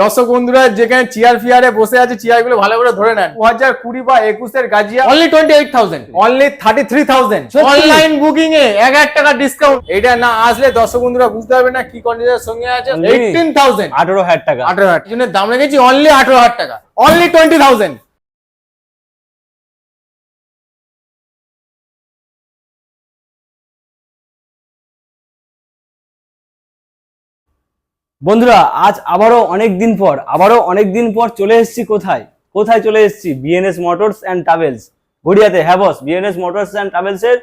দর্শক বন্ধুরা যেখানে চেয়ার ফিয়ারে বসে আছে চেয়ারগুলো ভালো করে ধরে নেন। দু হাজার কুড়ি বা একুশের Grazia only twenty eight thousand only thirty three thousand online booking এ এক হাজার টাকা ডিসকাউন্ট এটা না আসলে দর্শক বন্ধুরা বুঝতে পারবে না কি কন্ডিশনের সঙ্গে আছে। এইটিন থাউজেন্ড আঠারো হাজার টাকা। আঠারো হাজার। জন্য দাম রেখেছি অনলি আঠারো হাজার টাকা। অনলি টোয়েন্টি থাউজেন্ড বন্ধুরা, আজ আবারও অনেক দিন পর, আবারও অনেক দিন পর চলে এসেছি কোথায়? কোথায় চলে এসেছি? বিএনএস মোটরস অ্যান্ড ট্রাভেলস গড়িয়াতে হ্যাঁ boss BNS Motors and Travels এর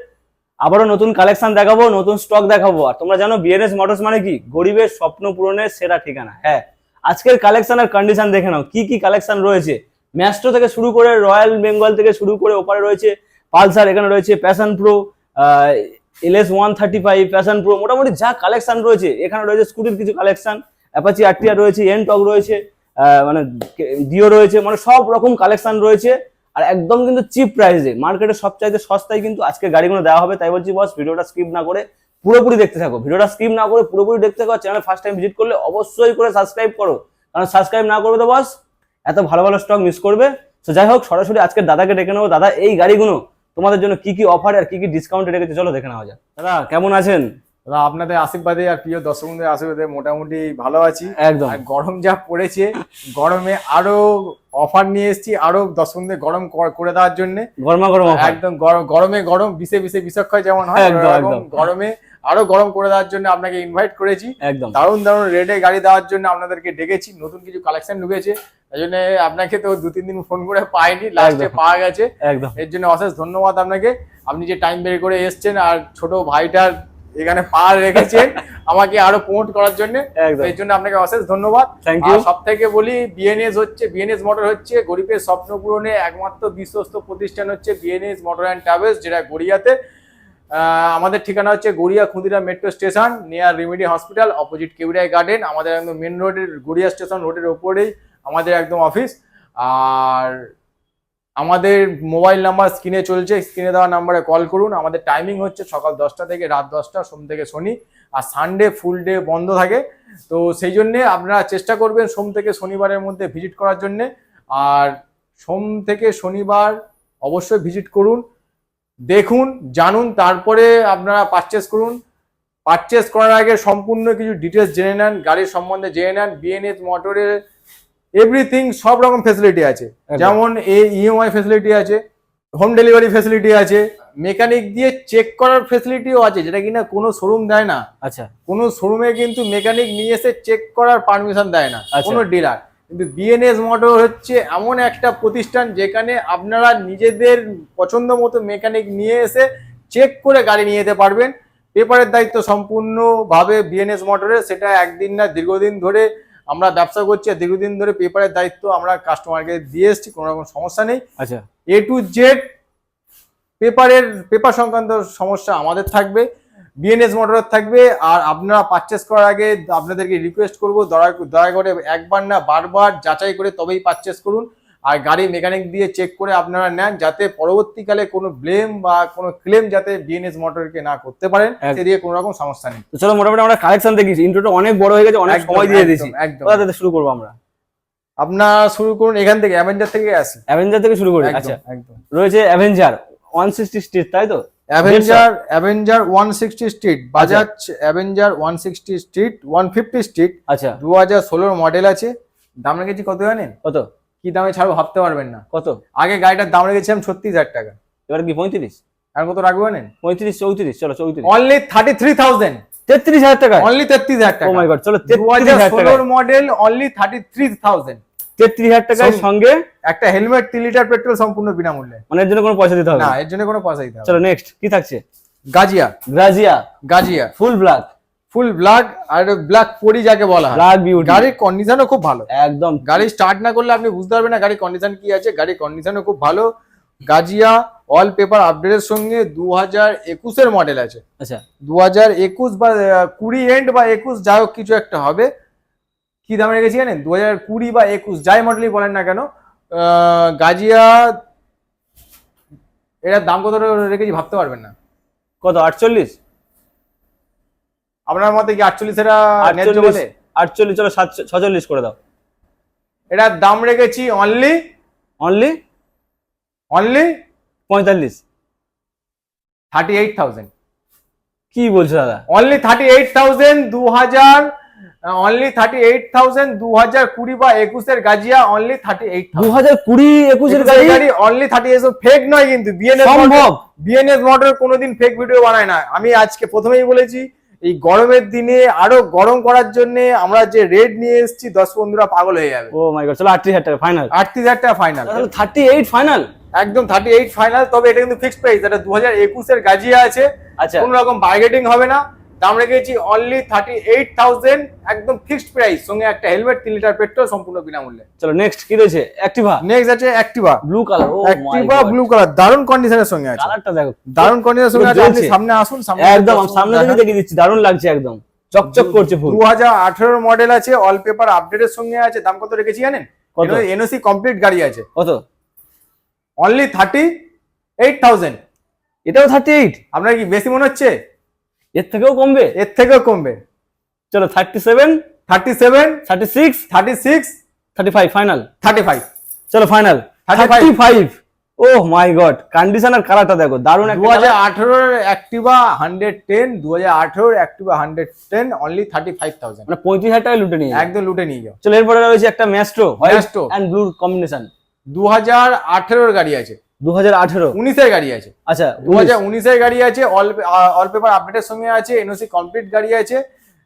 আবারও নতুন কালেকশন দেখাবো, নতুন স্টক দেখাবো। আর তোমরা জানো বিএনএস মোটরস মানে কি? গরিবের স্বপ্ন পূরণের সেরা ঠিকানা হ্যাঁ। আজকের কালেকশন আর কন্ডিশন দেখে নাও, কি কি কালেকশন রয়েছে? ম্যাস্ট্রো থেকে শুরু করে রয়্যাল বেঙ্গল থেকে শুরু করে ওপারে রয়েছে, পালসার এখানে রয়েছে Passion Pro LS one thirty five Passion Pro মোটামুটি যা কালেকশন রয়েছে, এখানে রয়েছে স্কুটির কিছু কালেকশন অ্যাপাচি আরটিআর রয়েছে এন টক রয়েছে মানে ডিও রয়েছে মানে সব রকম কালেকশন রয়েছে। আর একদম কিন্তু চিপ প্রাইসে মার্কেটে সবচাইতে সস্তায় কিন্তু আজকে গাড়িগুলো দেওয়া হবে। তাই বলছি বস ভিডিওটা স্কিপ না করে পুরোপুরি দেখতে থাকো। ভিডিওটা স্কিপ না করে পুরোপুরি দেখতে থাকো। চ্যানেল ফার্স্ট টাইম ভিজিট করলে অবশ্যই করে সাবস্ক্রাইব করো। কারণ সাবস্ক্রাইব না করবে তো বস এত ভালো ভালো স্টক মিস করবে। তো যাই হোক, সরাসরি আজকে দাদাকে ডেকে নেব। দাদা, এই গাড়িগুলো তোমাদের জন্য কি কি অফার আর কি কি ডিসকাউন্টে রেখেছে? চলো দেখে নেওয়া যাক। দাদা, কেমন আছেন? আপনাদের আশীর্বাদে আর প্রিয় দর্শক বন্ধুদের আশীর্বাদে মোটামুটি ভালো আছি। একদম। গরম যা পড়েছে গরমে আরও অফার নিয়ে এসেছি আরও দর্শক বন্ধুদের গরম করে দেওয়ার জন্য। গরমা গরম একদম গরমে গরম বিষে বিষে বিষক্ষয় যেমন হয় গরমে আরও গরম করে দেওয়ার জন্য আপনাকে ইনভাইট করেছি। একদম। দারুণ দারুণ রেটে গাড়ি দেওয়ার জন্য আপনাদেরকে ডেকেছি নতুন কিছু কালেকশন ঢুকেছে। তাই জন্য আপনাকে তো দু তিন দিন ফোন করে পাইনি লাস্টে। পাওয়া গেছে। একদম। এর জন্য অশেষ ধন্যবাদ আপনাকে। আপনি যে টাইম বের করে এসছেন আর ছোট ভাইটার এখানে পা রেখেছেন আমাকে আরও প্রমোট করার জন্য। এর জন্য আপনাকে অশেষ ধন্যবাদ। থ্যাংক ইউ সব থেকে বলি বিএনএস হচ্ছে বিএনএস মোটর হচ্ছে গরিবের স্বপ্ন পূরণে একমাত্র বিশ্বস্ত প্রতিষ্ঠান হচ্ছে বিএনএস মোটর অ্যান্ড ট্রাভেলস যেটা গড়িয়াতে। আমাদের ঠিকানা হচ্ছে Garia Khudiram metro station near Remedy hospital opposite কেউরাই garden আমাদের একদম মেন রোডের গড়িয়া স্টেশন রোডের ওপরেই আমাদের একদম অফিস আর আমাদের মোবাইল নাম্বার স্ক্রিনে চলছে, স্ক্রিনে দেওয়া নাম্বারে কল করুন। আমাদের টাইমিং হচ্ছে সকাল দশটা থেকে রাত দশটা, সোম থেকে শনি, আর সানডে ফুল ডে বন্ধ থাকে। তো সেই জন্যে আপনারা চেষ্টা করবেন সোম থেকে শনিবারের মধ্যে ভিজিট করার জন্যে। আর সোম থেকে শনিবার অবশ্যই ভিজিট করুন, দেখুন, জানুন, তারপরে আপনারা পারচেস করুন। পারচেস করার আগে সম্পূর্ণ কিছু ডিটেলস জেনে নেন, গাড়ির সম্বন্ধে জেনে নেন বিএনএস মোটরের এভরিথিং সব রকম ফেসিলিটি আছে। যেমন এই ইএমআই ফেসিলিটি আছে হোম ডেলিভারি ফেসিলিটি আছে মেকানিক দিয়ে চেক করার ফেসিলিটিও আছে যেটা কিনা কোনো শোরুম দেয় না। আচ্ছা। কোনো শোরুমে কিন্তু মেকানিক নিয়ে এসে চেক করার পারমিশন দেয় না আচ্ছা। কোনো ডিলার কিন্তু বিএনএস মোটর হচ্ছে এমন একটা প্রতিষ্ঠান যেখানে আপনারা নিজেদের পছন্দ মতো মেকানিক নিয়ে এসে চেক করে গাড়ি নিয়ে যেতে পারবেন। পেপারের দায়িত্ব সম্পূর্ণভাবে বিএনএস মোটরের সেটা একদিন না দীর্ঘদিন ধরে আমরা ব্যবসা করছি দীর্ঘদিন ধরে পেপারের দায়িত্ব আমরা কাস্টমারকে দিয়ে এসছি কোনো রকম সমস্যা নেই। আচ্ছা। এ টু জেড পেপারের পেপার সংক্রান্ত সমস্যা আমাদের থাকবে বিএনএস মোটরের থাকবে আর আপনারা পারচেস করার আগে আপনাদেরকে রিকোয়েস্ট করব দয়া দয়া করে একবার না বারবার যাচাই করে তবেই পারচেস করুন। আর গাড়ি মেকানিক দিয়ে চেক করে আপনারা নেন যাতে পরবর্তীকালে কোনো ব্লেম বা কোনো ক্লেম যাতে বিএনএস মোটরকে না করতে পারেন এক- সে দিয়ে কোনো রকম সমস্যা নেই। তো চলো মোটামুটি আমরা কালেকশন দেখিয়েছি ইন্ট্রোটা অনেক বড় হয়ে গেছে অনেক সময় দিয়ে দিয়েছি। একদম। শুরু করব আমরা? আপনার শুরু করুন এখান থেকে অ্যাভেঞ্জার থেকে আসি। অ্যাভেঞ্জার থেকে শুরু করি? আচ্ছা। একদম। রয়েছে অ্যাভেঞ্জার ওয়ান সিক্সটি স্ট্রিট তাই তো? Avenger Avenger one sixty street Bajaj Avenger one sixty street one fifty street আচ্ছা। দু হাজার ষোলোর মডেল আছে। দাম রেখেছি কত জানেন? কত? কি দামে ছাড়বো ভাবতে পারবেন না। কত? আগে গাড়িটার দাম রেখেছিলাম ছত্রিশ হাজার টাকা। এবার কি পঁয়ত্রিশ? আর কত রাখব জানেন? পঁয়ত্রিশ চৌত্রিশ চলো চৌত্রিশ। অনলি থার্টি থ্রি থাউজেন্ড তেত্রিশ হাজার টাকা? অনলি তেত্রিশ হাজার টাকা। মাই গড চলো ষোলোর model only thirty three thousand তেত্রিশ হাজার টাকার সঙ্গে- একটা হেলমেট তিন লিটার পেট্রোল সম্পূর্ণ বিনামূল্যে। মানে এর জন্য কোনো পয়সা দিতে হবে? না এর জন্য কোনো পয়সা দিতে হবে। চলো নেক্সট কি থাকছে? Grazia. Grazia Grazia. Full black full black আর ব্ল্যাক পরি যাকে বলা হয়। Black beauty. গাড়ির কন্ডিশনও খুব ভালো। একদম। গাড়ি স্টার্ট না করলে আপনি বুঝতে পারবেন না গাড়ির কন্ডিশন কি আছে। গাড়ির কন্ডিশনও খুব ভালো। গাজিয়া অল পেপার আপডেটের সঙ্গে দু হাজার একুশের মডেল আছে। আচ্ছা। দু হাজার একুশ বা কুড়ি এন্ড বা একুশ যাই হোক কিছু একটা হবে। কি দামে রেখেছি জানেন? দু হাজার কুড়ি বা একুশ যাই মডেলই বলেন না কেন গাজিয়া এটার দাম কত রেখেছি ভাবতে পারবেন না। কত? আটচল্লিশ? আপনার মতে কি আটচল্লিশ এটা আটচল্লিশ চলো ছচল্লিশ করে দাও। এটার দাম রেখেছি অনলি অনলি অনলি পঁয়তাল্লিশ। থার্টি এইট থাউজেন্ড কি বলছো দাদা? অনলি থার্টি এইট থাউজেন্ড দু হাজার অনলি থার্টি এইট থাউজেন্ড দু হাজার কুড়ি বা একুশের গাজিয়া অনলি থার্টি এইট দু হাজার কুড়ি একুশের গাড়ি? গাড়ি অনলি থার্টি এইট ফেক নয় কিন্তু। বিএনএস সম্ভব। বিএনএস মোটর কোনোদিন ফেক ভিডিও বানায় না। আমি আজকে প্রথমেই বলেছি এই গরমের দিনে আরও গরম করার জন্য আমরা যে রেড নিয়ে এসেছি দশ বন্ধুরা পাগল হয়ে যাবে। ও মাই গড চলো আটত্রিশ হাজার টাকা ফাইনাল আটত্রিশ হাজার টাকা ফাইনাল থার্টি এইট ফাইনাল একদম থার্টি এইট ফাইনাল তবে এটা কিন্তু ফিক্সড প্রাইস এটা দু হাজার একুশের গাজিয়া আছে। আচ্ছা। কোনো রকম বার্গেটিং হবে না। দাম রেখেছি অনলি থার্টি এইট থাউজেন্ড একদম ফিক্সড প্রাইস সঙ্গে একটা হেলমেট তিন লিটার পেট্রোল সম্পূর্ণ বিনামূল্যে। চলো নেক্সট কি রয়েছে? অ্যাক্টিভা নেক্সট আছে Activa blue colour Activa blue colour দারুণ কন্ডিশনের সঙ্গে আছে। কালারটা দেখো। দারুণ কন্ডিশনের সঙ্গে আছে আপনি সামনে আসুন সামনে একদম সামনে থেকে দেখিয়ে দিচ্ছি দারুণ লাগছে একদম। চকচক করছে ফুল দু হাজার আঠেরো মডেল আছে অল পেপার আপডেটের সঙ্গে আছে দাম কত রেখেছি জানেন? কত? এনওসি কমপ্লিট গাড়ি আছে। কত? অনলি থার্টি এইট থাউজেন্ড এটাও থার্টি এইট আপনার কি বেশি মনে হচ্ছে? এর থেকেও কমবে? এর থেকেও কমবে। চলো thirty seven thirty seven thirty six thirty six thirty five final thirty five চলো final 35 thirty five oh my God condition আর কালারটা দেখো দারুণ দু একটা হাজার আঠেরোর অ্যাক্টিভা হান্ড্রেড টেন দু হাজার আঠেরোর Activa hundred ten only thirty five thousand মানে পঁয়ত্রিশ হাজার টাকা লুটে নিয়ে একদম লুটে নিয়ে যাও। চলো এরপরে রয়েছে একটা Maestro Maestro। And blue combination দু হাজার আঠেরোর গাড়ি আছে। দু হাজার আঠেরো? উনিশের গাড়ি আছে। আচ্ছা দু হাজার উনিশের গাড়ি আছে অল অল পেপার আপডেটের সঙ্গে আছে এনওসি কমপ্লিট গাড়ি আছে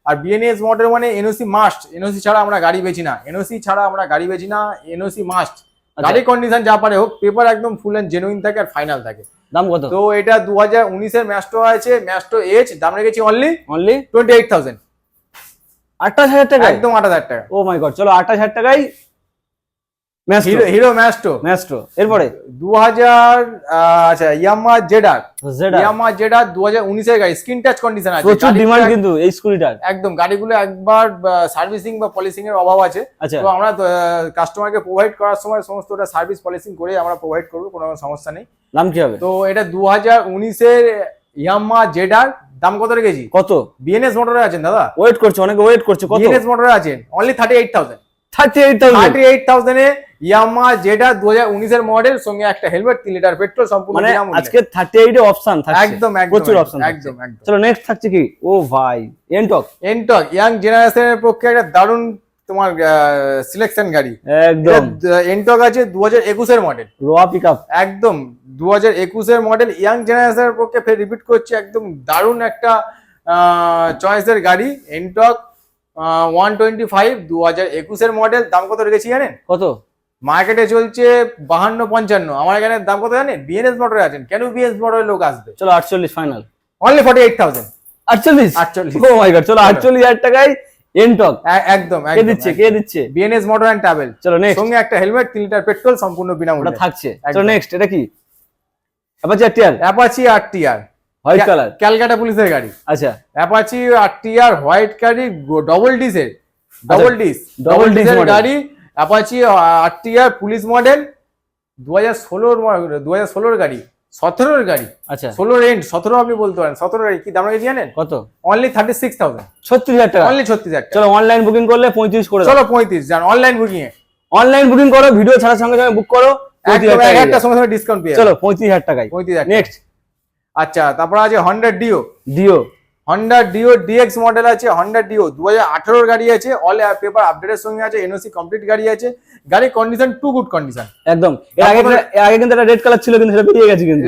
আর বিএনএস মডেল মানে এনওসি মাস্ট এনওসি ছাড়া আমরা গাড়ি বেচি না। এনওসি ছাড়া আমরা গাড়ি বেচি না এনওসি মাস্ট আচ্ছা। গাড়ি কন্ডিশন যা পারে হোক পেপার একদম ফুল এন্ড জেনুইন থাকে আর ফাইনাল থাকে। দাম কত? তো এটা দু হাজার উনিশের ম্যাস্টো আছে ম্যাস্টো এইচ দাম রেখেছি only only twenty eight thousand আঠাশ হাজার টাকা একদম আট হাজার টাকা। ও মাই গড চলো আঠাশ হাজার টাকায় হিরো ম্যাস্টো ম্যাস্ট্রো। এরপরে? দু হাজার আচ্ছা ইয়ামা জেডার। জেডা ইয়ামা জেডার দু হাজার উনিশের গাড়ি স্ক্রিন টাচ কন্ডিশন আছে। প্রচুর ডিমান্ড কিন্তু এই স্কুটিটার একদম গাড়িগুলো একবার সার্ভিসিং বা পলিশিং এর অভাব আছে। আচ্ছা। তো আমরা কাস্টমারকে প্রোভাইড করার সময় সমস্ত ওটা সার্ভিস পলিসিং করে আমরা প্রোভাইড করব কোনো সমস্যা নেই। দাম কি হবে? তো এটা দু হাজার উনিশের ইয়ামা জেডার দাম কত রেখেছি? কত? বিএনএস মোটরে আছেন দাদা। ওয়েট করছে অনেকে ওয়েট করছে কত? বিএনএস মোটরে আছেন only thirty eight thousand thirty eight thousand thirty eight থাউজেন্ডে Yamaha model সঙ্গে একটা হেলমেট লিটার পেট্রোল সম্পূর্ণ মানে আজকে অপশন থাকছে। একদম প্রচুর অপশন একদম একদম। চলো নেক্সট থাকছে কি? ও ভাই এনটক এনটক ইয়াং জেনারেশনের পক্ষে একটা দারুণ তোমার সিলেকশন গাড়ি। একদম। এনটক আছে দু হাজার একুশের মডেল রোয়া পিক আপ একদম দু হাজার একুশের মডেল ইয়াং জেনারেশনের পক্ষে ফের রিপিট করছি একদম দারুণ একটা চয়েসের গাড়ি এনটক ওয়ান টোয়েন্টি ফাইভ দু হাজার একুশের মডেল দাম কত রেখেছি জানেন? কত? মার্কেটে চলছে বাহান্ন পঞ্চান্ন। আমার এখানে দাম কত জানেন? বিএনএস মোটরে আছেন। কেন বিএনএস মোটরের লোক আসবে? চলো আটচল্লিশ final only forty eight thousand আটচল্লিশ? আটচল্লিশ। ও মাই গড চলো আটচল্লিশ হাজার টাকায় এনটক একদম কে দিচ্ছে কে দিচ্ছে? বিএনএস মোটর অ্যান্ড ট্রাভেল চলো নেক্সট সঙ্গে একটা হেলমেট তিন লিটার পেট্রোল সম্পূর্ণ বিনামূল্যে। থাকছে। চলো নেক্সট এটা কি? Apache RTR Apache R TR white colour Calcutta পুলিশের গাড়ি। আচ্ছা। অ্যাপাচি আর টিআর হোয়াইট গাড়ি ডবল ডিসের ডবল ডিস ডবল ডিসের গাড়ি Apache R TR police model দু হাজার ষোলোর দু হাজার ষোলোর গাড়ি সতেরোর গাড়ি। আচ্ছা। ষোলোর এন্ড সতেরো আপনি বলতে পারেন। সতেরো গাড়ি কি দাম রেখেছি জানেন? কত? অনলি থার্টি সিক্স থাউজেন্ড ছত্রিশ হাজার টাকা। অনলি ছত্রিশ হাজার চলো অনলাইন বুকিং করলে পঁয়ত্রিশ করে চলো পঁয়ত্রিশ যান অনলাইন বুকিং এ অনলাইন বুকিং করো ভিডিও ছাড়ার সঙ্গে সঙ্গে বুক করো একটা সঙ্গে সঙ্গে ডিসকাউন্ট পেয়ে চলো পঁয়ত্রিশ হাজার টাকায়। পঁয়ত্রিশ হাজার নেক্সট আচ্ছা তারপর আছে Honda Dio Dio Honda Dio DX model আছে হন্ডা ডিও দু হাজার গাড়ি আছে অল পেপার আপডেটের সঙ্গে আছে এনওসি কমপ্লিট গাড়ি আছে। গাড়ির কন্ডিশন টু গুড কন্ডিশন একদম। আগে আগে কিন্তু একটা রেড কালার ছিল কিন্তু সেটা বেরিয়ে গেছে কিন্তু।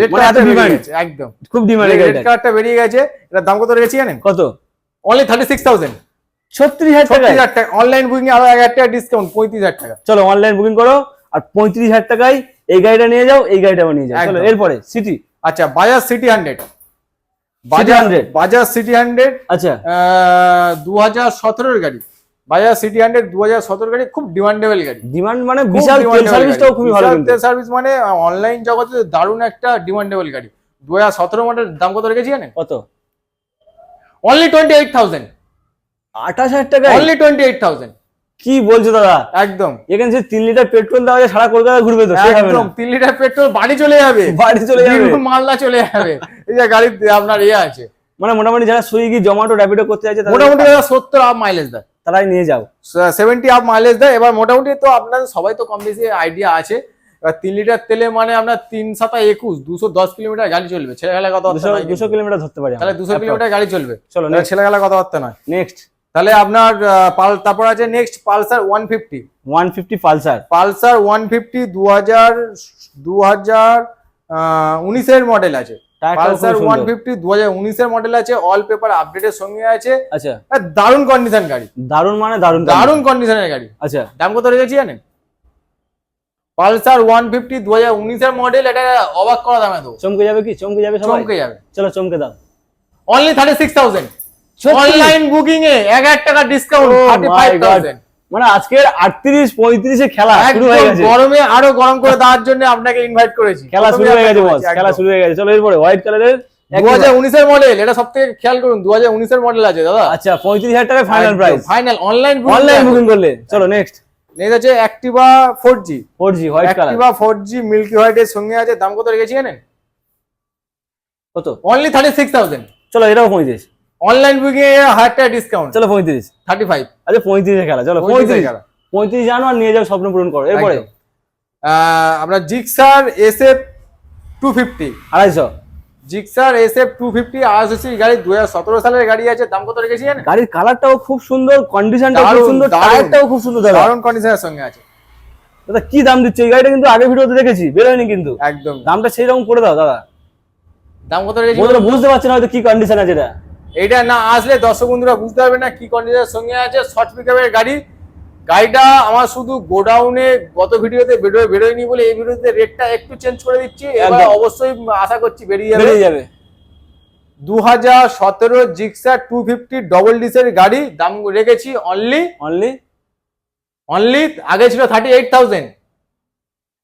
মানে একদম। খুব ডিমান্ড রেড কালারটা বেরিয়ে গেছে এটার দাম কত রেখেছি জানেন? কত? অনলি থার্টি সিক্স থাউজেন্ড ছত্রিশ হাজার টাকা। অনলাইন বুকিং আরও এক হাজার টাকা ডিসকাউন্ট পঁয়ত্রিশ হাজার টাকা। চলো অনলাইন বুকিং করো আর পঁয়ত্রিশ হাজার টাকায় এই গাড়িটা নিয়ে যাও এই গাড়িটা নিয়ে যাও। চলো এরপরে সিটি আচ্ছা Bajaj CT hundred. Bajaj 100 Bajaj CT hundred আচ্ছা। দু হাজার সতেরোর গাড়ি। বাজাজ সিটি হান্ড্রেড দু হাজার সতেরো গাড়ি খুব ডিমান্ডেবল গাড়ি। ডিমান্ড মানে বিশাল সার্ভিসটাও খুবই ভালো তেল সার্ভিস মানে অনলাইন জগতে দারুণ একটা ডিমান্ডেবল গাড়ি। দু হাজার সতেরো মডেল দাম কত রেখেছি জানেন? কত? অনলি টোয়েন্টি এইট থাউজেন্ড আঠাশ হাজার টাকা অনলি টোয়েন্টি এইট থাউজেন্ড কি বলছো দাদা? একদম। এখানে সে তিন লিটার পেট্রোল দেওয়া যায় সারা কলকাতা ঘুরবে তো একদম তিন লিটার পেট্রোল বাড়ি চলে যাবে। বাড়ি চলে যাবে। মালদা চলে যাবে। এই যে গাড়ি আপনার ইয়ে আছে। মানে মোটামুটি যারা সুইগি জোম্যাটো র্যাপিডো করতে তাদের- মোটামুটি সত্তর আপ মাইলেজ দেয়। তারাই নিয়ে যাও। সেভেন্টি আপ মাইলেজ দেয়। এবার মোটামুটি তো আপনাদের সবাই তো কম বেশি আইডিয়া আছে। এবার তিন লিটার তেলে মানে আপনার তিন সাতা একুশ দুশো দশ কিলোমিটার গাড়ি চলবে। ছেলেবেলা কথাবার্তা দুশো কিলোমিটার ধরতে পারি তাহলে দুশো কিলোমিটার গাড়ি চলবে। চলো ছেলেবেলা কথাবার্তা নয় নেক্সট তাহলে আপনার তারপর আছে next Pulsar one fifty one fifty Pulsar. Pulsar one fifty দু হাজার দু হাজার উনিশের মডেল আছে। পালসার ওয়ান ফিফটি দু হাজার উনিশের মডেল আছে অল পেপার আপডেটের সঙ্গে আছে। আচ্ছা। দারুণ কন্ডিশন গাড়ি। দারুণ মানে দারুণ দারুণ কন্ডিশনের গাড়ি। আচ্ছা। দাম কত রেখেছি জানেন? পালসার ওয়ান ফিফটি দু হাজার উনিশের মডেল এটা অবাক করা দামে তো চমকে যাবে কি? চমকে যাবে চমকে যাবে। চলো চমকে দাও। Only thirty six thousand? Online booking এ এক হাজার টাকা discount Oh thirty my five God. Thousand মানে আজকের আটত্রিশ পঁয়ত্রিশে খেলা শুরু হয়ে গেছে। গরমে আরও গরম করে দেওয়ার জন্য আপনাকে ইনভাইট করেছি। খেলা শুরু হয়ে গেছে বস খেলা শুরু হয়ে গেছে। চলো এরপরে হোয়াইট কালারের দু হাজার উনিশের মডেল এটা সব থেকে খেয়াল করুন দু হাজার উনিশের মডেল আছে দাদা। আচ্ছা পঁয়ত্রিশ হাজার টাকা final price final online online booking করলে। চলো নেক্সট নেক্সট আছে Activa four G four G white colour Activa four G milky white এর সঙ্গে আছে দাম কত রেখেছি জানেন? কত? অনলি থার্টি সিক্স থাউজেন্ড চলো এটাও পঁয়ত্রিশ। অনলাইন বুকিং এ হাজার টাকা ডিসকাউন্ট চলো পঁয়ত্রিশ। থার্টি ফাইভ আচ্ছা পঁয়ত্রিশে খেলা চলো পঁয়ত্রিশ পঁয়ত্রিশ। জানো আর নিয়ে যাও স্বপ্ন পূরণ করো। এরপরে? আপনার Gixxer S F two fifty আড়াইশো। Gixxer S F two fifty গাড়ি দু হাজার সতেরো সালের গাড়ি আছে। দাম কত রেখেছি জানেন গাড়ির কালারটাও খুব সুন্দর কন্ডিশনটাও খুব সুন্দর টায়ারটাও খুব সুন্দর দাদা। দারুণ কন্ডিশনের সঙ্গে আছে। দাদা কি দাম দিচ্ছে? এই গাড়িটা কিন্তু আগে ভিডিওতে দেখেছি বেরোয়নি কিন্তু। একদম। দামটা সেই রকম করে দাও দাদা। দাম কত রেখেছি বুঝতে পারছে না হয়তো কি কন্ডিশন আছে এটা। এটা না আসলে দর্শক বন্ধুরা বুঝতে পারবে না কি কন্ডিশনের সঙ্গে আছে শর্ট পিকআপের গাড়ি। গাড়িটা আমার শুধু গোডাউনে গত ভিডিওতে বেরোয় বেরোয়নি বলে এই ভিডিওতে রেটটা একটু চেঞ্জ করে দিচ্ছি। এবার অবশ্যই আশা করছি বেরিয়ে যাবে। বেরিয়ে যাবে। দু হাজার সতেরো জিক্সার টু ফিফটি ডবল ডিসের গাড়ি দাম রেখেছি অনলি অনলি অনলি আগে ছিল থার্টি এইট থাউজেন্ড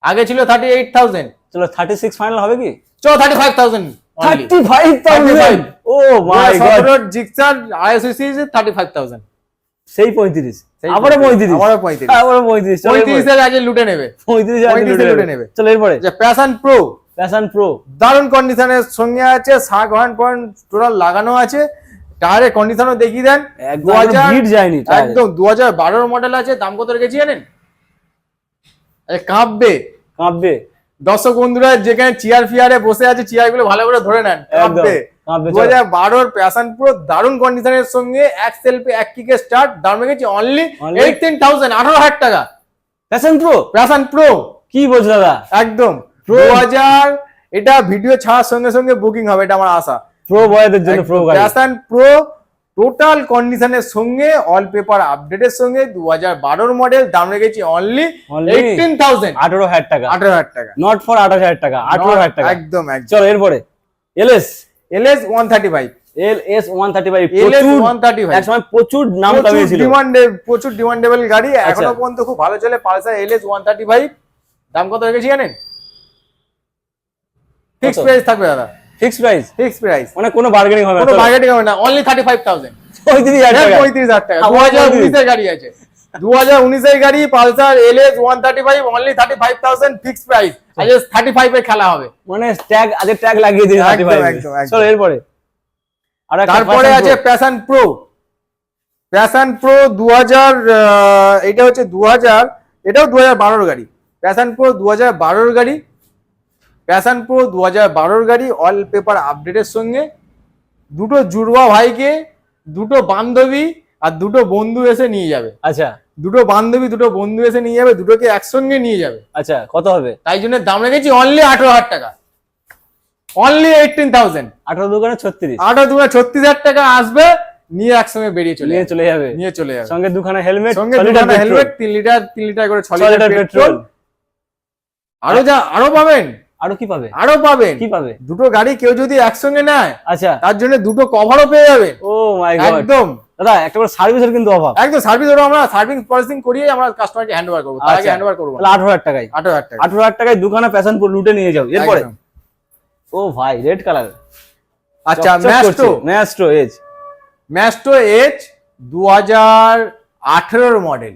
আগে ছিল থার্টি এইট থাউজেন্ড চলো থার্টি সিক্স ফাইনাল হবে কি? চলো thirty five thousand oh my god Gixxer ISC thousand সেই পঁয়ত্রিশ। সেই আবারও এরপরে। আগে লুটে নেবে। পঁয়ত্রিশ পঁয়ত্রিশে লুটে নেবে। চলো এরপরে। যে প্যাশন প্রো প্যাশন প্রো দারুণ কন্ডিশনের সঙ্গে আছে শাক ওয়ান পয়েন্ট টোটাল লাগানো আছে। টায়ারের কন্ডিশনও দেখিয়ে দেন। একদম দু হাজার- ভিড় যায়নি একদম দু হাজার বারোর মডেল আছে। দাম কত রেখেছি জানেন? কাঁপবে। কাঁপবে। দর্শক বন্ধুরা যেখানে চেয়ার ফিয়ারে বসে আছে চেয়ারগুলো ভালো করে ধরে নেন। দু হাজার বারোর প্যাশন প্রো দারুণ কন্ডিশনের সঙ্গে এক সেলফি এক কিকে স্টার্ট দাম রেখেছি অনলি? এইটিন থাউজেন্ড আঠারো হাজার টাকা। প্যাশন প্রো প্যাশন প্রো কি বলছো দাদা? একদম। দু হাজার এটা ভিডিও ছাড়ার সঙ্গে সঙ্গে বুকিং হবে এটা আমার আশা। প্রো বয়দের জন্য প্রো প্যাশন প্রো টোটাল কন্ডিশনের সঙ্গে অল পেপার আপডেটের সঙ্গে দু হাজার বারোর মডেল দাম রেখেছি অনলি? এইটিন থাউজেন্ড আঠারো হাজার টাকা। আঠারো হাজার টাকা। নট ফর আঠাশ হাজার টাকা আঠারো হাজার টাকা। একদম একদম। চলো এরপরে। LS L S one thirty five প্রচুর। নাম প্রচুর কামিয়েছিল ডিমান্ডে প্রচুর ডিমান্ডেবল গাড়ি। এখনও আচ্ছা। পর্যন্ত খুব ভালো চলে পালসার দাম কত রেখেছি জানেন? ফিক্স প্রাইস থাকবে দাদা। ফিক্স প্রাইস ফিক্স প্রাইস মানে কোনো বার্গেনিং হবে না কোনো। বাজেটিং হবে না অনলি থার্টি ফাইভ থাউজেন্ড পঁয়ত্রিশ হাজার টাকা। পঁয়ত্রিশ হাজার টাকা। দু আমার হাজার পঁয়ত্রিশ। উনিশের গাড়ি আছে। দু হাজার উনিশের গাড়ি Pulsar L S one thirty five only thirty five thousand fix price আজ থার্টি ফাইভ এর খেলা হবে। মানে ট্যাগ আগে ট্যাগ লাগিয়ে একদম, একদম। চলো এরপরে। আর তারপরে আছে প্যাশন প্রো প্যাশন প্রো দু হাজার এটা হচ্ছে দু হাজার এটাও দু হাজার বারোর গাড়ি। প্যাশন প্রো দু হাজার বারোর গাড়ি। প্যাশন প্রো দু হাজার বারোর গাড়ি অল পেপার আপডেটের সঙ্গে। দুটো জুড়বা ভাইকে দুটো বান্ধবী আর দুটো বন্ধু এসে নিয়ে যাবে। আচ্ছা। দুটো বান্ধবী দুটো বন্ধু এসে নিয়ে যাবে দুটোকে একসঙ্গে নিয়ে যাবে। আচ্ছা কত হবে? তাই জন্য দাম রেখেছি অনলি আঠারো হাজার টাকা। অনলি এইটিন থাউজেন্ড আঠারো দোকানে ছত্রিশ। আঠারো দু ছত্রিশ হাজার টাকা আসবে নিয়ে একসঙ্গে বেরিয়ে চলে নিয়ে চলে যাবে। নিয়ে চলে যাবে। সঙ্গে দুখানা হেলমেট সঙ্গে লিটার হেলমেট তিন লিটার তিন লিটার করে ছ লিটার পেট্রোল আরও যা আরও পাবেন? আরও কি পাবে? আরও পাবেন। কি পাবে? দুটো গাড়ি কেউ যদি একসঙ্গে নেয় আচ্ছা। তার জন্য দুটো কভারও পেয়ে যাবে ও মাই গড একদম। দাদা একটা করে সার্ভিসের কিন্তু অভাব। একদম সার্ভিস ওরা আমরা সার্ভিস প্রসেসিং করিয়ে আমরা কাস্টমারকে হ্যান্ড ওভার করব। তার আগে আচ্ছা। হ্যান্ড ওভার করব তাহলে আঠারো হাজার টাকায়। আঠারো হাজার টাকা আঠারো হাজার টাকায় দুখানা প্যাশন প্রো লুটে নিয়ে যাও এরপরে। ও ভাই রেড কালার আচ্ছা Maestro Maestro Edge Maestro Edge দু হাজার আঠেরোর মডেল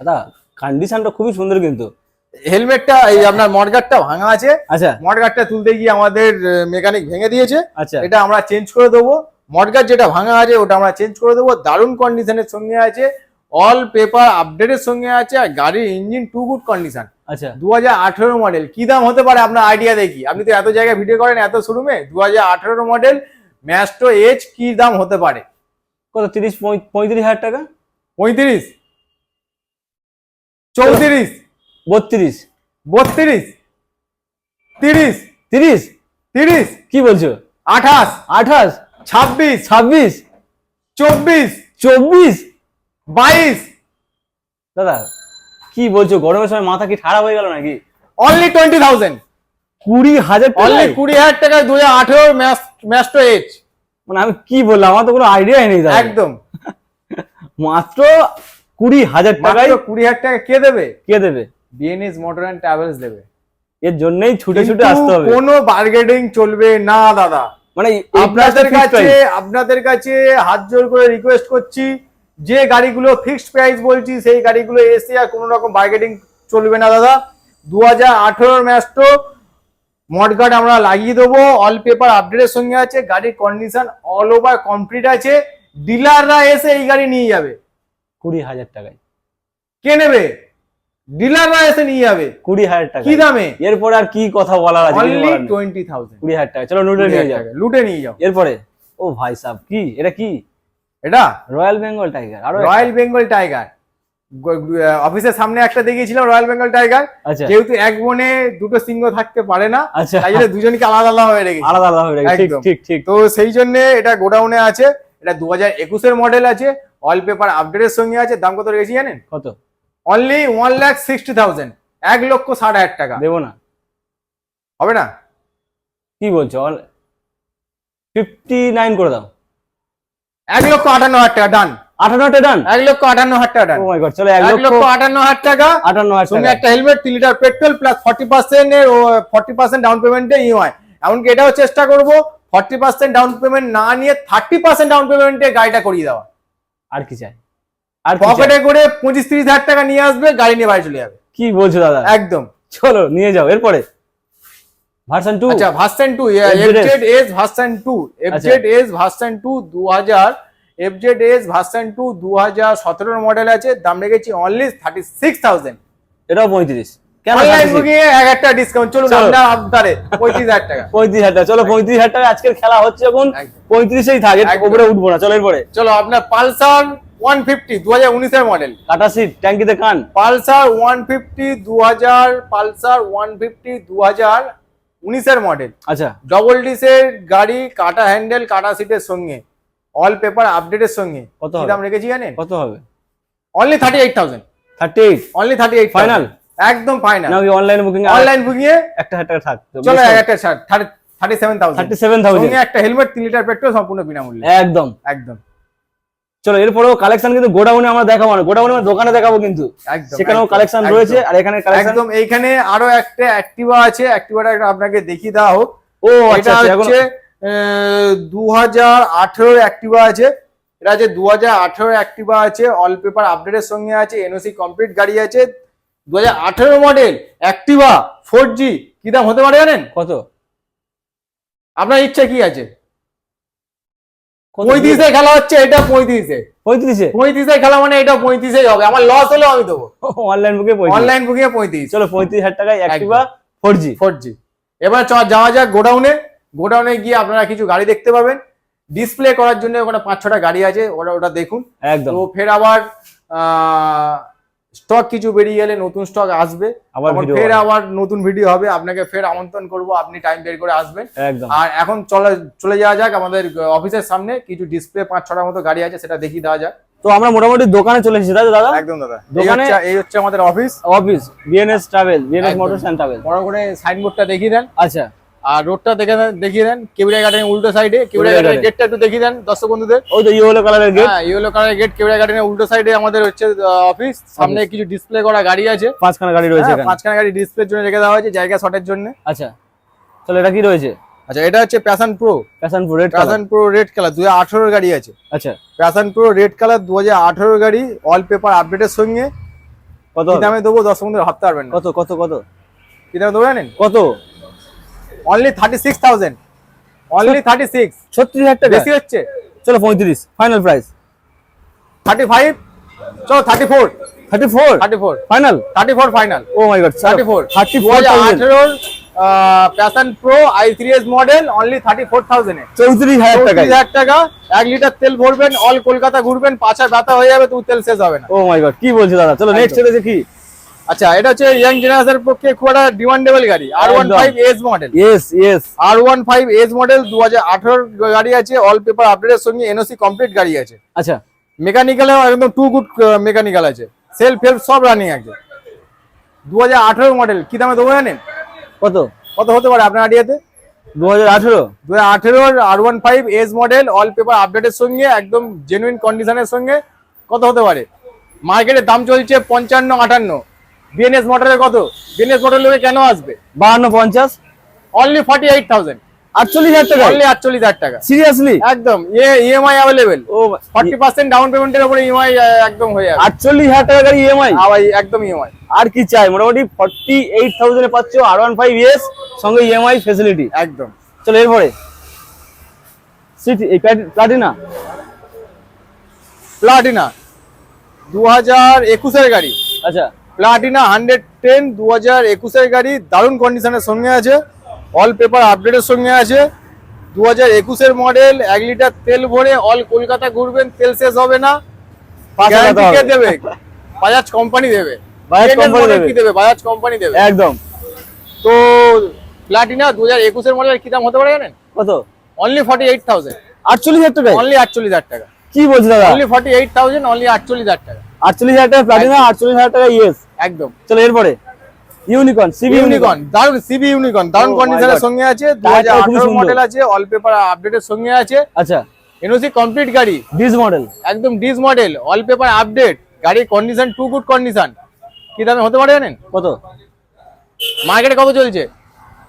দাদা কন্ডিশনটা খুবই সুন্দর কিন্তু। হেলমেটটা এই আপনার মডগার্ডটা ভাঙা আছে। আচ্ছা। মডগার্ডটা তুলতে গিয়ে আমাদের মেকানিক ভেঙে দিয়েছে। আচ্ছা। এটা আমরা চেঞ্জ করে দেবো। মডগার্ড যেটা ভাঙা আছে ওটা আমরা চেঞ্জ করে দেবো। দারুণ কন্ডিশনের সঙ্গে আছে। অল পেপার আপডেটের সঙ্গে আছে আর গাড়ির ইঞ্জিন টু গুড কন্ডিশন আচ্ছা। দু হাজার আঠেরো মডেল কি দাম হতে পারে আপনার আইডিয়া দেখি। আপনি তো এত জায়গায় ভিডিও করেন এত শোরুমে দু হাজার আঠেরো মডেল ম্যাস্টো এজ কি দাম হতে পারে? কত তিরিশ পঁয়- পঁয়ত্রিশ হাজার টাকা? পঁয়ত্রিশ। চৌত্রিশ। বত্রিশ। বত্রিশ। তিরিশ। তিরিশ? তিরিশ। কি বলছো? আঠাশ। আঠাশ? ছাব্বিশ। ছাব্বিশ? চব্বিশ। চব্বিশ? বাইশ। দাদা কি বলছো? গরমের সময় মাথা কি ঠাড়া হয়ে গেল নাকি? অনলি টোয়েন্টি থাউজেন্ড কুড়ি হাজার অনলি কুড়ি হাজার টাকায় দু হাজার আঠেরো ম্যাস্টো এজ মানে আমি কি বললাম? আমার তো কোনো আইডিয়াই নেই একদম। মাত্র কুড়ি হাজার টাকায় কুড়ি হাজার টাকা কে দেবে? কে দেবে? বিএনএস মোটর অ্যান্ড ট্রাভেলস দেবে। এর জন্যই ছুটে ছুটে আসতে হবে। কোনো বার্গেনিং চলবে না দাদা। মানে আপনাদের কাছে আপনাদের কাছে হাত জোর করে রিকোয়েস্ট করছি যে গাড়িগুলো ফিক্সড প্রাইস বলছি সেই গাড়িগুলো এসে আর কোনো রকম বার্গেনিং চলবে না দাদা। দু হাজার আঠেরোর ম্যাচটো মডগার্ড আমরা লাগিয়ে দেবো। অল পেপার আপডেটের সঙ্গে আছে গাড়ির কন্ডিশন অল ওভার কমপ্লিট আছে। ডিলাররা এসে এই গাড়ি নিয়ে যাবে। কুড়ি হাজার টাকায়। কে নেবে? ডিলাররা এসে নিয়ে যাবে। কুড়ি হাজার টাকা। কি দামে? এরপরে আর কি কথা বলার আছে? অনলি টোয়েন্টি থাউজেন্ড কুড়ি হাজার টাকা। চলো নোটে নিয়ে যাও। লুটে নিয়ে যাও। এরপরে? ও ভাই সাহেব কি? এটা কি? এটা? রয়্যাল বেঙ্গল টাইগার আরও? রয়্যাল বেঙ্গল টাইগার অফিসের সামনে একটা দেখিয়েছিলাম রয়্যাল বেঙ্গল টাইগার যেহেতু এক বনে দুটো সিংহ থাকতে পারে না আচ্ছা। তাই জন্য দুজনকে আলাদা আলাদা হয়ে রেখেছি। আলাদা আলাদা হয়ে ঠিক ঠিক ঠিক। তো সেই জন্য এটা গোডাউনে আছে। এটা দু হাজার একুশের মডেল আছে। অল পেপার আপডেটের সঙ্গে আছে। দাম কত রেখেছি জানেন? কত? Only one lakh sixty thousand এক লক্ষ ষাট হাজার টাকা। দেবো না। হবে না? কি বলছো? ফিফটি নাইন করে দাও। এক লক্ষ আটান্ন হাজার টাকা ডান আঠান্নটা ডান এক লক্ষ আটান্ন হাজার টাকা ডান ও মাই গড চলো এক লক্ষ আটান্ন হাজার টাকা। আটান্ন হাজার টাকা। একটা হেলমেট তিন litre petrol plus forty percent এর ফর্টি পার্সেন্ট ডাউন পেমেন্টে ইএমআই এমনকি এটাও চেষ্টা করব ফর্টি পার্সেন্ট ডাউন পেমেন্ট না নিয়ে থার্টি পার্সেন্ট ডাউন পেমেন্টে গাড়িটা করিয়ে দেওয়া আর কি চাই? আর? পকেটে করে পঁচিশ তিরিশ হাজার টাকা নিয়ে আসবে গাড়ি নিয়ে বাড়ি চলে যাবে। কি বলছো দাদা? একদম। চলো নিয়ে যাও এরপরে। Version two? আচ্ছা version two FZ S version two FZ S version two দু হাজার এফজেড এস ভার্সন টু দু হাজার সতেরোর মডেল আছে দাম রেখেছি অনলি থার্টি সিক্স থাউজেন্ড এটাও পঁয়ত্রিশ। কেন অনলাইন 36? এক একটা ডিসকাউন্ট চলুন আবদারে পঁয়ত্রিশ হাজার টাকা। পঁয়ত্রিশ হাজার টাকা চলো পঁয়ত্রিশ হাজার টাকা আজকের খেলা হচ্ছে পঁয়ত্রিশেই থাকে উপরে উঠবো না চলো এরপরে। চলো আপনার পালসার ওয়ান ফিফটি দু হাজার উনিশের মডেল কাটা সিট ট্যাঙ্কিতে কান পালসার ওয়ান ফিফটি দু হাজার পালসার ওয়ান ফিফটি দু হাজার উনিশের মডেল আচ্ছা ডবল ডিসের গাড়ি কাটা হ্যান্ডেল কাটা সিটের সঙ্গে। অল পেপার আপডেটের সঙ্গে। কত দাম রেখেছি জানেন? কত হবে? Only thirty eight thousand thirty eight only thirty eight Final? একদম ফাইনাল না অনলাইন বুকিং অনলাইন বুকিং এ একটা হাজার টাকা থাক। চলো একটা thirty thirty seven thousand thirty seven thousand একটা হেলমেট তিন লিটার পেট্রোল সম্পূর্ণ বিনামূল্যে। একদম। একদম। চলো এরপরেও কালেকশন কিন্তু গোডাউনে আমরা দেখাবো না গোডাউনে আমরা দোকানে দেখাবো কিন্তু। সেখানেও কালেকশন রয়েছে আর এখানে কালেকশন একদম এইখানে আরও একটা অ্যাক্টিভা আছে অ্যাক্টিভাটা একটা আপনাকে দেখিয়ে দেওয়া হোক। ও এটা আচ্ছা আচ্ছা, এখন হচ্ছে দু হাজার আঠেরোর অ্যাক্টিভা আছে। এটা আছে দু হাজার আঠেরো অ্যাক্টিভা আছে অল পেপার আপডেটের সঙ্গে আছে এনওসি কমপ্লিট গাড়ি আছে। দু হাজার আঠেরো মডেল অ্যাক্টিভা ফোর জি কি দাম হতে পারে জানেন? কত? আপনার ইচ্ছা কি আছে? পঁয়ত্রিশে খেলা হচ্ছে এটা পঁয়ত্রিশে। পঁয়ত্রিশে? পঁয়ত্রিশে খেলা মানে এটা পঁয়ত্রিশেই হবে আমার লস হলেও আমি দেবো। অনলাইন বুকে অনলাইন বুকিং পঁয়ত্রিশ। চলো পঁয়ত্রিশ হাজার টাকায় Activa four G four G এবার চ যাওয়া যাক গোডাউনে। গোডাউনে গিয়ে আপনারা কিছু গাড়ি দেখতে পাবেন। ডিসপ্লে করার জন্য ওখানে পাঁচ ছটা গাড়ি আছে ওটা ওটা দেখুন। একদম। তো ফের আবার স্টক কিছু বেরিয়ে গেলে নতুন স্টক আসবে। আবার ফের আবার নতুন ভিডিও হবে। আপনাকে ফের আমন্ত্রণ করব। আপনি টাইম বের করে আসবেন। আর এখন চলে চলে যাওয়া যাক আমাদের অফিসের সামনে। কিছু ডিসপ্লে পাঁচ ছটার মতো গাড়ি আছে সেটা দেখিয়ে দেওয়া যাক। তো আমরা মোটামুটি দোকানে চলে এসেছি তাই তো দাদা? একদম দাদা। এই দোকানে- হচ্ছে এই হচ্ছে আমাদের office office BNS travel BNS. Motors and travel বড় করে সাইনবোর্ডটা দেখিয়ে দেন। আচ্ছা। আর রোডটা দেখে দেখিয়ে দেন কেবড়িয়া গার্ডেনের উল্টো সাইডে কেবড়িয়া গার্ডেনের গেটটা একটু দেখিয়ে দেন দর্শক বন্ধুদের। ওই তো ইয়েলো কালারের গেট হ্যাঁ ইয়েলো কালারের গেট কেবড়িয়া গার্ডেনের উল্টো সাইডে আমাদের হচ্ছে অফিস সামনে কিছু ডিসপ্লে করা গাড়ি আছে। পাঁচখানা গাড়ি রয়েছে হ্যাঁ, এখানে। পাঁচখানা গাড়ি ডিসপ্লের জন্য রেখে দেওয়া হয়েছে জায়গা শর্টের জন্য। আচ্ছা। তাহলে এটা কি রয়েছে? আচ্ছা এটা হচ্ছে Passion Pro Passion Pro red Passion Pro red colour দু হাজার গাড়ি আছে। আচ্ছা। প্যাশন প্রো রেড কালার দু হাজার গাড়ি অল পেপার আপডেটের সঙ্গে। কত? দামে দেবো? দর্শক বন্ধুরা ভাবতে পারবেন কত কত কত? কি দামে দেবো জানেন? কত? Only thirty six thousand only thirty six ছত্রিশ হাজার টাকা। বেশি হচ্ছে? চলো পঁয়ত্রিশ ফাইনাল প্রাইস থার্টি ফাইভ চলো thirty four thirty four thirty four final thirty four final oh my god thirty four thirty four আঠেরোর Passion Pro I three S model only thirty four thousand চৌত্রিশ হাজার টাকা হাজার টাকা এক litre তেল ভরবেন all Kolkata ঘুরবেন পাঁচা ব্যথা হয়ে যাবে তো তেল শেষ হবে না। ও মাই গড কি বলছো দাদা? চলো। নেক্সট কি আচ্ছা এটা হচ্ছে ইয়াং জেনারেশনের পক্ষে খুব একটা ডিমান্ডেবল গাড়ি। R one five S model yes yes R one five S model দু হাজার গাড়ি আছে অল পেপার আপডেটের সঙ্গে এনওসি কমপ্লিট গাড়ি আছে। আচ্ছা। মেকানিক্যাল একদম টু গুড মেকানিক্যাল আছে। সেলফ হেল্প সব রানিং আছে। দু হাজার আঠারো মডেল কি দামে দেবো জানেন? কত? কত হতে পারে আপনার আইডিয়াতে দু হাজার আঠেরো? দু হাজার আঠেরোর R one five S model all paper আপডেটের সঙ্গে একদম জেনুইন কন্ডিশনের সঙ্গে কত হতে পারে? মার্কেটের দাম চলছে পঞ্চান্ন আটান্ন। বিএনএস মডেলের কত? বিএনএস মডেলের কেন আসবে? বাহান্ন পঞ্চাশ। অনলি ফর্টি এইট থাউজেন্ড আটচল্লিশ হাজার টাকা অনলি আটচল্লিশ হাজার টাকা। সিরিয়াসলি একদম। ইএমআই অ্যাভেলেবেল ও ফর্টি পার্সেন্ট ডাউন পেমেন্টের উপরে ইএমআই একদম হয়ে যাবে। আটচল্লিশ হাজার টাকা গাড়ি ইএমআই আবার একদম ইএমআই আর কি চাই? মোটামুটি ফর্টি এইট থাউজেন্ডে পাচ্ছ আর ওয়ান ফাইভ ইয়েস সঙ্গে ইএমআই ফেসিলিটি একদম। চলো এরপরে। সিটি এই প্লাটিনা প্লাটিনা দু হাজার একুশের গাড়ি। আচ্ছা। প্লাটিনা হান্ড্রেড টেন দু হাজার একুশের গাড়ি দারুণ কন্ডিশনের সঙ্গে আছে। অল পেপার আপডেটের সঙ্গে আছে। দু হাজার একুশের মডেল এক লিটার তেল ভরে অল কলকাতা ঘুরবেন তেল শেষ হবে না। কে দেবে? বাজাজ কোম্পানি দেবে। বাজাজ কোম্পানি দেবে। একদম। তো প্লাটিনা দু হাজার একুশের মডেল কি দাম হতে পারে জানেন? কত? অনলি ফর্টি এইট থাউজেন্ড আটচল্লিশ হাজার টাকা অনলি আটচল্লিশ হাজার টাকা। কি বলছো দাদা? Only forty eight thousand only আটচল্লিশ হাজার টাকা। আটচল্লিশ হাজার টাকা প্লাটিনা আটচল্লিশ হাজার টাকা ইয়েস একদম। চলো এরপরে ইউনিকর্ন সিবি ইউনিকর্ন দারুণ সিবি ইউনিকর্ন দারুণ কন্ডিশনের সঙ্গে আছে দু টায়ারটা হাজার খুবই আঠারো সুন্দর। মডেল আছে অল পেপার আপডেটের সঙ্গে আছে। আচ্ছা। এনওসি কমপ্লিট গাড়ি। ডিস মডেল একদম this model all paper update গাড়ির কন্ডিশন টু গুড কন্ডিশন কি দামে হতে পারে জানেন? কত? মার্কেটে কত চলছে?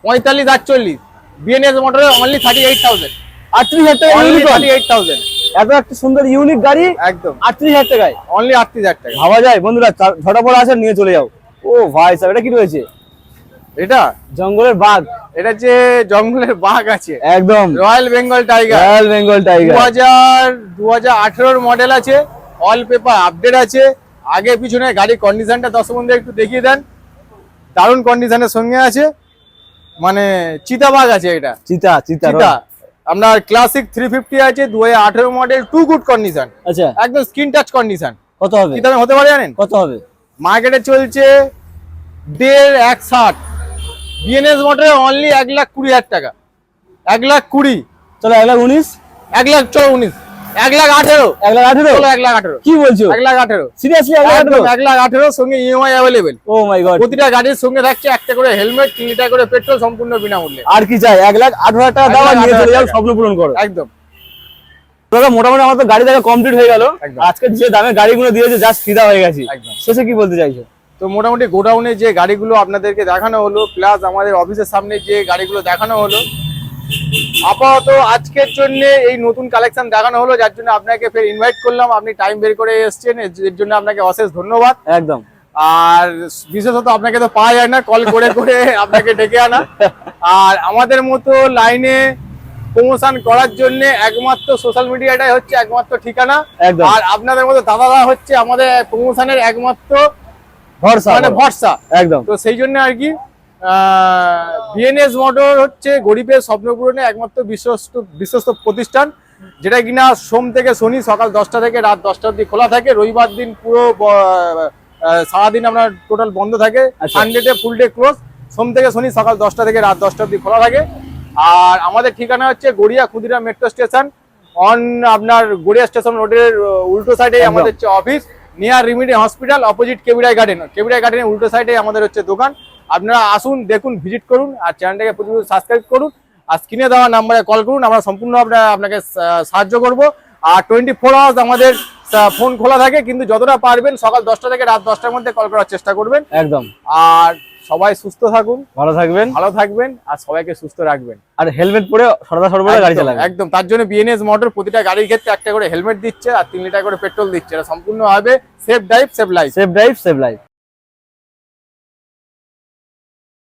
পঁয়তাল্লিশ আটচল্লিশ। বিএনএস মডেলের অনলি থার্টি এইট থাউজেন্ড আটত্রিশ হাজার টাকা থার্টি এইট থাউজেন্ড এত একটা সুন্দর ইউনিক গাড়ি একদম। আটত্রিশ হাজার টাকায়। অনলি আটত্রিশ হাজার টাকা। ভাবা যায় বন্ধুরা চা- ঝটাপট আসে নিয়ে চলে যাও। ও ভাই সাহেব এটা কি রয়েছে? এটা? জঙ্গলের বাঘ। এটা যে জঙ্গলের বাঘ আছে। একদম। Royal Bengal tiger royal Bengal দু টাইগার হাজার দু হাজার মডেল আছে অল পেপার আপডেট আছে। আগে পিছনে গাড়ির কন্ডিশনটা দশ বন্ধু একটু দেখিয়ে দেন। দারুণ কন্ডিশনের সঙ্গে আছে। মানে চিতাবাগ আছে এটা। চিতা চিতা চিতা। আপনার ক্লাসিক থ্রি ফিফটি আছে দু হাজার আঠেরো মডেল টু গুড কন্ডিশন আচ্ছা। একদম স্ক্রিন টাচ কন্ডিশন কত হবে? কি দামে হতে পারে জানেন? কত হবে? মার্কেটে চলছে দেড় এক ষাট। বিএনএস মোটরে অনলি এক লাখ কুড়ি হাজার টাকা। এক লাখ কুড়ি। চলো এক লাখ উনিশ। এক লাখ চলো উনিশ এক লাখ আঠেরো। এক লাখ আঠেরো? এক লাখ আঠেরো। কি বলছো? এক লাখ আঠেরো। সিরিয়াসলি এক লাখ আঠেরো? এক লাখ আঠেরো সঙ্গে EMI available oh my god প্রতিটা গাড়ির সঙ্গে থাকছে একটা করে হেলমেট তিন লিটার করে পেট্রোল সম্পূর্ণ বিনামূল্যে। আর কি চাই? এক লাখ আঠারো হাজার টাকা দাও আর নিয়ে চলে যাও স্বপ্ন পূরণ করো। একদম। দাদা মোটামুটি আমার তো গাড়ি দেখা কমপ্লিট হয়ে গেল। আজকে যে দামে গাড়িগুলো দিয়েছে জাস্ট ফিদা হয়ে গেছি। একদম। শেষে কি বলতে চাইছো? তো মোটামুটি গোডাউনে যে গাড়িগুলো আপনাদেরকে দেখানো হলো প্লাস আমাদের অফিসের সামনে যে গাড়িগুলো দেখানো হলো আপাতত আজকের জন্য এই নতুন কালেকশন দেখানো হলো যার জন্য আপনাকে ফের ইনভাইট করলাম। আপনি টাইম বের করে এসেছেন এর জন্য আপনাকে অশেষ ধন্যবাদ। একদম। আর বিশেষত আপনাকে তো পাওয়া যায় না কল করে করে আপনাকে ডেকে আনা। আর আমাদের মতো লাইনে প্রমোশন করার জন্য একমাত্র সোশ্যাল মিডিয়াটাই হচ্ছে একমাত্র ঠিকানা। একদম। আর আপনাদের মতো দাদারা হচ্ছে আমাদের প্রমোশনের একমাত্র ভরসা মানে ভরসা। একদম। তো সেই জন্য আর কি বিএনএস মোটর হচ্ছে গরিবের স্বপ্ন পূরণে একমাত্র বিশ্বস্ত বিশ্বস্ত প্রতিষ্ঠান যেটা কিনা সোম থেকে শনি সকাল দশটা থেকে রাত দশটা অবধি খোলা থাকে। রবিবার দিন পুরো সারাদিন আপনার টোটাল বন্ধ থাকে। আচ্ছা। সানডেতে ফুল ডে ক্লোজ সোম থেকে শনি সকাল দশটা থেকে রাত দশটা অবধি খোলা থাকে। আর আমাদের ঠিকানা হচ্ছে Garia Khudiram metro station on আপনার গড়িয়া স্টেশন রোডের উল্টো সাইডে আমাদের হচ্ছে office near remedy hospital opposite কেবিরাই garden কেবিরাই গার্ডেনের উল্টো সাইডে আমাদের হচ্ছে দোকান। আপনারা আসুন দেখুন ভিজিট করুন আর চ্যানেলটাকে প্রতিদিন সাবস্ক্রাইব করুন আর স্ক্রিনে দেওয়া নাম্বারে কল করুন আমরা সম্পূর্ণ আপনার আপনাকে সাহায্য করব। আর টোয়েন্টি ফোর আওয়ার্স আমাদের ফোন খোলা থাকে কিন্তু যতটা পারবেন সকাল দশটা থেকে রাত দশটার মধ্যে কল করার চেষ্টা করবেন। একদম। আর সবাই সুস্থ থাকুন ভালো থাকবেন। ভালো থাকবেন আর সবাইকে সুস্থ রাখবেন। আর হেলমেট পরে সর্বদা সর্বদা গাড়ি চালাবেন একদম তার জন্য বিএনএস মোটর প্রতিটা গাড়ির ক্ষেত্রে একটা করে হেলমেট দিচ্ছে আর তিন লিটার করে পেট্রোল দিচ্ছে। এটা সম্পূর্ণ হবে safe drive safe life safe drive safe life